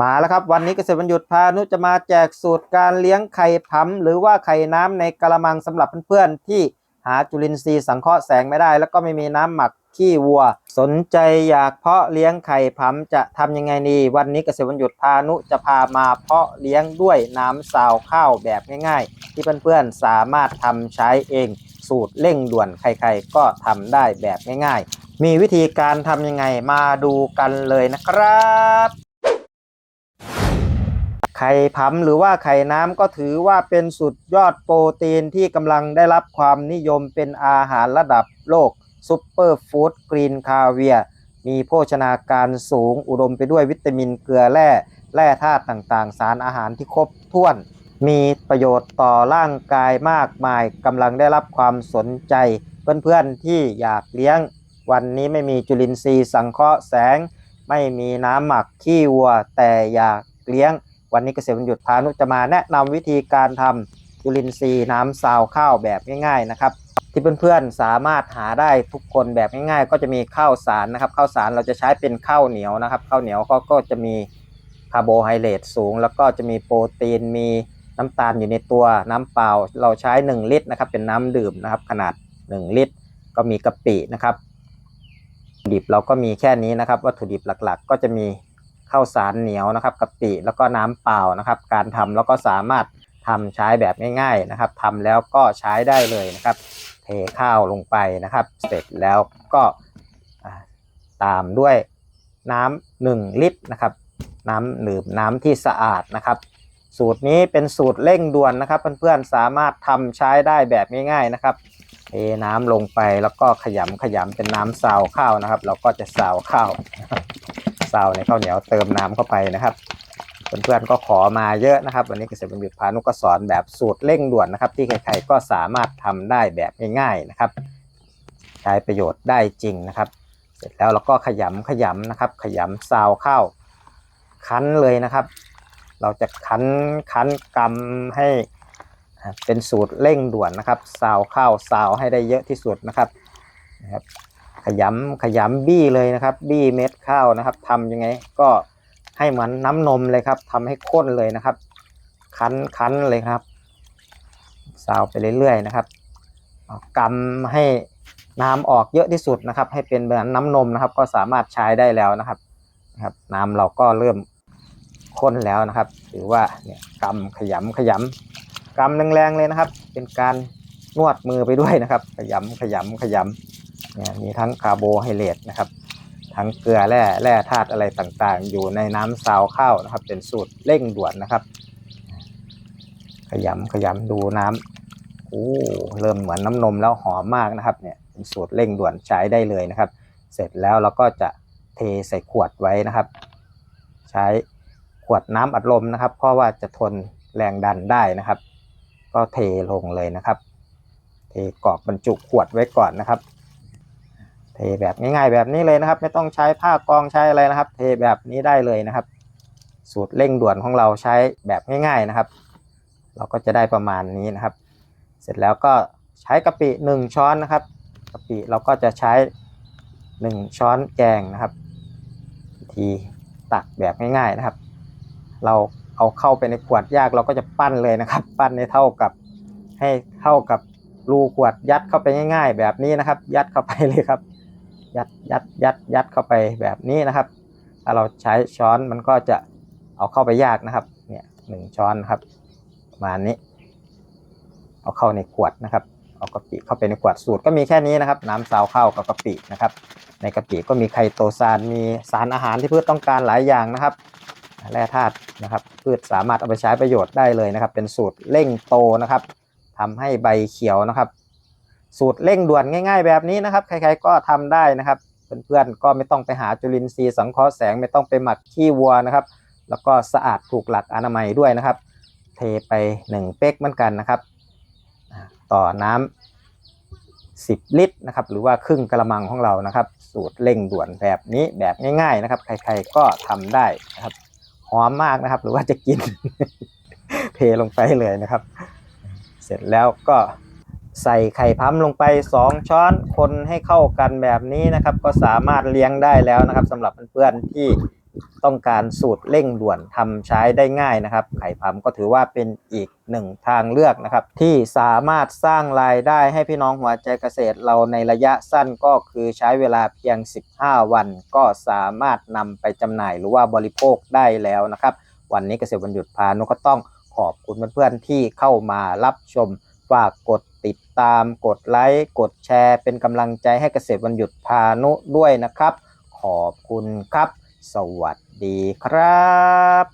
มาแล้วครับวันนี้เกษตรบรรยุทธ์พานุจะมาแจกสูตรการเลี้ยงไข่ผำหรือว่าไข่น้ำในกระมังสำหรับเพื่อนๆที่หาจุลินทรีย์สังเคราะห์แสงไม่ได้ แล้วก็ไม่มีน้ำหมักขี้วัว สนใจอยากเพาะเลี้ยงไข่ผำจะทำยังไงดีวันนี้เกษตรบรรยุทธ์พานุจะพามาเพาะเลี้ยงด้วยน้ำซาวข้าวแบบง่าย ๆ ที่เพื่อนๆสามารถทำใช้เอง สูตรเร่งด่วนใครๆก็ทำได้แบบง่าย ๆ มีวิธีการทำยังไงมาดูกันเลยนะครับ ไข่ผำหรือว่าไข่น้ำก็ถือว่าเป็นสุดยอดโปรตีนที่กำลังได้รับความนิยมเป็นอาหารระดับโลกซุปเปอร์ฟู้ดกรีนคาเวียมีโภชนาการสูงอุดมไปด้วยวิตามินเกลือแร่แร่ธาตุต่างๆ สารอาหารที่ครบถ้วน มีประโยชน์ต่อร่างกายมากมายกำลังได้รับความสนใจ เพื่อนๆที่อยากเลี้ยง วันนี้ไม่มีจุลินทรีย์สังเคราะห์แสง ไม่มีน้ำหมักขี้วัวแต่อยากเลี้ยง วันนี้เกษตรบรรยุทธ์พานุจะมาแนะนำวิธีการทำจุลินทรีย์น้ำซาวข้าวแบบง่าย ๆนะครับ ที่เพื่อนๆสามารถหาได้ทุกคนแบบง่ายๆ ก็จะมีข้าวสารนะครับข้าวสารเราจะใช้เป็นข้าวเหนียวนะครับข้าวเหนียวก็ก็จะมีคาร์โบไฮเดรตสูง แล้วก็จะมีโปรตีนมีน้ำตาลอยู่ในตัวน้ำเปล่าเราใช้ 1 ลิตรนะครับเป็นน้ำดื่มนะครับขนาด 1 ลิตร ก็มีกะปินะครับดิบเราก็มีแค่นี้นะครับ วัตถุดิบหลักๆ ก็จะมี ข้าวสารเหนียวนะครับกะปิแล้วก็น้ำเปล่านะครับ การทำแล้วก็สามารถทำใช้แบบง่ายๆนะครับทำแล้วก็ใช้ได้เลยนะครับ เทข้าวลงไปนะครับ เสร็จแล้วก็ตามด้วยน้ำหนึ่งลิตรนะครับ น้ำดื่มน้ำที่สะอาดนะครับ สูตรนี้เป็นสูตรเร่งด่วนนะครับ เพื่อนๆสามารถทำใช้ได้แบบง่ายๆนะครับเทน้ำลงไปแล้วก็ขยำขยำเป็นน้ำซาวข้าวนะครับ เราก็จะซาวข้าว ซาวในข้าวเหนียวเติมน้ำเข้าไปนะครับเพื่อนๆก็ขอมาเยอะนะครับ วันนี้เกษตรบัณฑิตพานุก็สอนแบบสูตรเร่งด่วนนะครับ ที่ใครๆก็สามารถทำได้แบบง่ายๆนะครับ ใช้ประโยชน์ได้จริงนะครับ เสร็จแล้วเราก็ขยำขยำนะครับ ขยำซาวข้าวคั้นเลยนะครับ เราจะคั้นคั้นกำให้เป็นสูตรเร่งด่วนนะครับซาวข้าวซาวให้ได้เยอะที่สุดนะครับนะครับ ขยำขยำบี้เลยนะครับ บี้เม็ดข้าวนะครับทำยังไงก็ให้เหมือนน้ำนมเลยครับทำให้ข้นเลยนะครับ คั้นคั้นเลยครับซาวไปเรื่อยๆนะครับเอากำให้น้ำออกเยอะที่สุดนะครับ ให้เป็นเหมือนน้ำนมนะครับ ก็สามารถใช้ได้แล้วนะครับนะครับ น้ำเราก็เริ่มข้นแล้วนะครับถือว่าเนี่ยกำขยำขยำกำแรงๆเลยนะครับ เป็นการนวดมือไปด้วยนะครับ ขยำขยำขยำ เนี่ยมีทั้งคาร์โบไฮเดรตนะครับ ทั้งเกลือแร่แร่ธาตุอะไรต่างๆ อยู่ในน้ำซาวข้าวนะครับ เป็นสูตรเร่งด่วนนะครับ ขยำขยำดูน้ำโอ้เริ่มเหมือนน้ำนมแล้วหอมมากนะครับเนี่ยเป็นสูตรเร่งด่วนใช้ได้เลยนะครับ เสร็จแล้วเราก็จะเทใส่ขวดไว้นะครับ ใช้ขวดน้ำอัดลมนะครับ เพราะว่าจะทนแรงดันได้นะครับ ก็เทลงเลยนะครับ เทกรอบบรรจุขวดไว้ก่อนนะครับ เทแบบง่ายๆแบบนี้เลยนะครับ ไม่ต้องใช้ผ้ากองใช้อะไรนะครับ เทแบบนี้ได้เลยนะครับ สูตรเร่งด่วนของเราใช้แบบง่าย ๆนะครับ เราก็จะได้ประมาณนี้นะครับ เสร็จแล้วก็ใช้กะปิหนึ่งช้อนนะครับกะปิเราก็จะใช้หนึ่งช้อนแกงนะครับวิธีตักแบบง่ายๆนะครับ เราเอาเข้าไปในขวดยากเราก็จะปั้นเลยนะครับ ปั้นให้เท่ากับให้เท่ากับรูขวดยัดเข้าไปง่าย ๆ แบบนี้นะครับ ยัดเข้าไปเลยครับ ยัดยัดยัดยัดเข้าไปแบบนี้นะครับถ้าเราใช้ช้อนมันก็จะเอาเข้าไปยากนะครับ เนี่ยหนึ่งช้อนนะครับประมาณนี้ เอาเข้าในขวดนะครับ เอากะปิเข้าไปในขวดสูตรก็มีแค่นี้นะครับ น้ำซาวข้าวกับกะปินะครับ ในกะปิก็มีไคโตซานมีสารอาหารที่พืชต้องการหลายอย่างนะครับแร่ธาตุนะครับ พืชสามารถเอาไปใช้ประโยชน์ได้เลยนะครับ เป็นสูตรเร่งโตนะครับทำให้ใบเขียวนะครับ สูตรเร่งด่วนง่าย ๆ แบบนี้นะครับ ใครๆก็ทำได้นะครับ เพื่อนๆก็ไม่ต้องไปหาจุลินทรีย์สังเคราะห์แสงไม่ต้องไปหมักขี้วัวนะครับ แล้วก็สะอาดถูกหลักอนามัยด้วยนะครับ เทไป 1 เป๊กเหมือนกันนะครับ ต่อน้ำ10 ลิตรนะครับ หรือว่าครึ่งกระมังของเรานะครับ สูตรเร่งด่วนแบบนี้แบบง่าย ๆนะครับ ใครๆก็ทำได้นะครับหอมมากนะครับ หรือว่าจะกินเทลงไปเลยนะครับ เสร็จแล้วก็ ใส่ไข่พัมลงไป 2 ช้อนคนให้เข้ากันแบบนี้นะครับ ก็สามารถเลี้ยงได้แล้วนะครับสำหรับเพื่อนๆที่ต้องการสูตรเร่งด่วนทำใช้ได้ง่ายนะครับ ไข่พำก็ถือว่าเป็นอีกหนึ่งทางเลือกนะครับ ที่สามารถสร้างรายได้ให้พี่น้องหัวใจเกษตรเราในระยะสั้นก็คือใช้เวลาเพียง 15 วัน ก็สามารถนำไปจำหน่ายหรือว่าบริโภคได้แล้วนะครับ วันนี้เกษตรวันหยุดพานุก็ต้องขอบคุณเพื่อนๆที่เข้ามารับชมฝากกด ติดตามกดไลค์ กดแชร์ เป็นกำลังใจให้เกษตรวันหยุดพานุด้วยนะครับ ขอบคุณครับ สวัสดีครับ